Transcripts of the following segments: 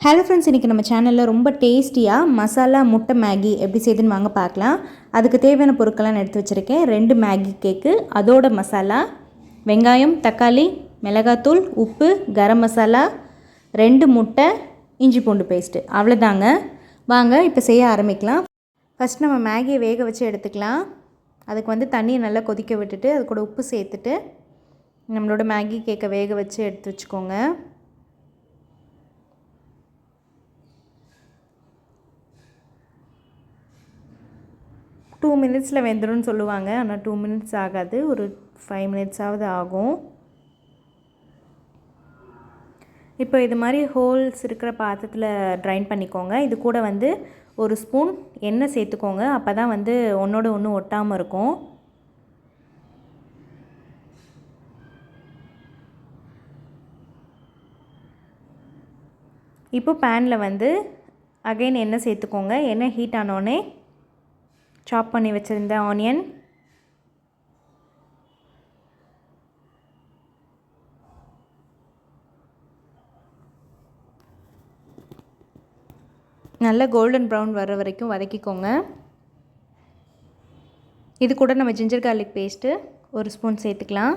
Hello friends இன்றைக்கி நம்ம சேனலில் ரொம்ப டேஸ்டியாக மசாலா முட்டை மேகி எப்படி செய்யுதுன்னு வாங்க பார்க்கலாம். அதுக்கு தேவையான பொருட்கள்லாம் நான் எடுத்து வச்சுருக்கேன். ரெண்டு மேகி கேக்கு அதோட மசாலா வெங்காயம் தக்காளி மிளகாத்தூள் உப்பு கரம் மசாலா ரெண்டு முட்டை இஞ்சி பூண்டு பேஸ்ட்டு அவ்வளோதாங்க வாங்க இப்போ செய்ய ஆரம்பிக்கலாம். ஃபஸ்ட் நம்ம மேகியை வேக வச்சு எடுத்துக்கலாம். அதுக்கு வந்து தண்ணியை நல்லா கொதிக்க விட்டுட்டு அது கூட உப்பு சேர்த்துட்டு நம்மளோட மேகி கேக்கை வேக வச்சு எடுத்து வச்சுக்கோங்க. டூ மினிட்ஸில் வெந்துடும் சொல்லுவாங்க. ஆனால் டூ மினிட்ஸ் ஆகாது. ஒரு ஃபைவ் மினிட்ஸாவது ஆகும். இப்போ இது மாதிரி ஹோல்ஸ் இருக்கிற பாத்திரத்தில் ட்ரைன் பண்ணிக்கோங்க. இது கூட வந்து ஒரு ஸ்பூன் எண்ணெய் சேர்த்துக்கோங்க. அப்போ தான் வந்து ஒன்றோட ஒன்று ஒட்டாமல் இருக்கும். இப்போ பேனில் வந்து அகைன் எண்ணெய் சேர்த்துக்கோங்க. எண்ணெய் ஹீட் ஆனோடனே சாப் பண்ணி வச்சுருந்த ஆனியன் நல்ல கோல்டன் ப்ரௌன் வர வரைக்கும் வதக்கிக்கோங்க. இது கூட நம்ம ஜிஞ்சர் கார்லிக் பேஸ்ட்டு ஒரு ஸ்பூன் சேர்த்துக்கலாம்.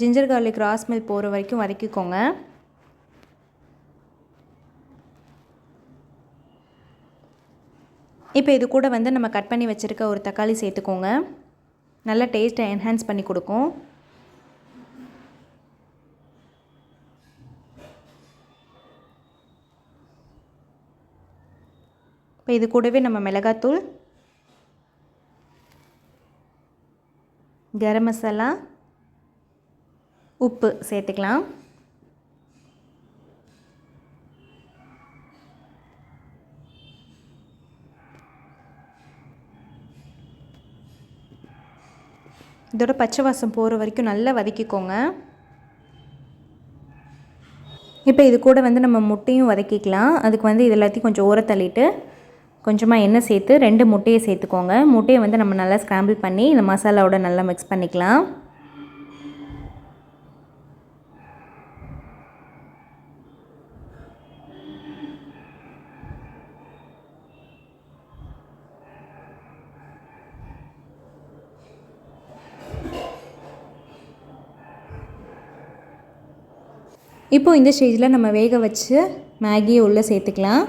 ஜிஞ்சர் கார்லிக் ராஸ் மில் போகிற வரைக்கும் வதக்கிக்கோங்க. இப்போ இது கூட வந்து நம்ம கட் பண்ணி வச்சுருக்க ஒரு தக்காளி சேர்த்துக்கோங்க. நல்ல டேஸ்ட்டை என்ஹான்ஸ் பண்ணி கொடுக்கும். இப்போ இது கூடவே நம்ம மிளகாத்தூள் கரம் மசாலா உப்பு சேர்த்துக்கலாம். இதோட பச்சை வாசம் போகிற வரைக்கும் நல்லா வதக்கிக்கோங்க. இப்போ இது கூட வந்து நம்ம முட்டையும் வதக்கிக்கலாம். அதுக்கு வந்து இது எல்லாத்தையும் கொஞ்சம் ஊற தள்ளிட்டு கொஞ்சமாக எண்ணெய் சேர்த்து ரெண்டு முட்டையை சேர்த்துக்கோங்க. முட்டையை வந்து நம்ம நல்லா ஸ்க்ராம்பிள் பண்ணி இந்த மசாலாவோட நல்லா மிக்ஸ் பண்ணிக்கலாம். இப்போது இந்த ஸ்டேஜில் நம்ம வேக வச்சு மேகியை உள்ளே சேர்த்துக்கலாம்.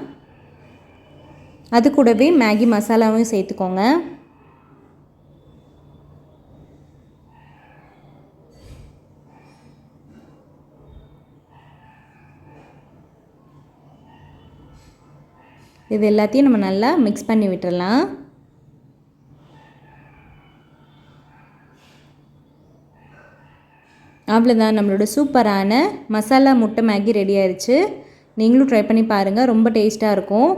அது கூடவே மேகி மசாலாவும் சேர்த்துக்கோங்க. இது எல்லாத்தையும் நம்ம நல்லா மிக்ஸ் பண்ணி விட்டுடலாம் அவ்வளோதான் நம்மளோட சூப்பரான மசாலா முட்டை மேகி ரெடி ஆயிடுச்சு நீங்களும் ட்ரை பண்ணி பாருங்கள் ரொம்ப டேஸ்ட்டாக இருக்கும்.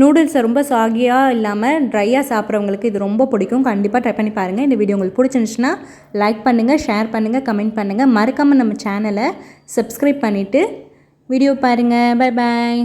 நூடுல்ஸை ரொம்ப சாகியாக இல்லாமல் ட்ரையாக சாப்பிட்றவங்களுக்கு இது ரொம்ப பிடிக்கும். கண்டிப்பாக ட்ரை பண்ணி பாருங்கள் இந்த வீடியோ உங்களுக்கு பிடிச்சிருந்துச்சுன்னா லைக் பண்ணுங்கள் ஷேர் பண்ணுங்கள் கமெண்ட் பண்ணுங்கள் மறக்காமல் நம்ம சேனலை சப்ஸ்கிரைப் பண்ணிவிட்டு வீடியோ பாருங்கள் பை பாய்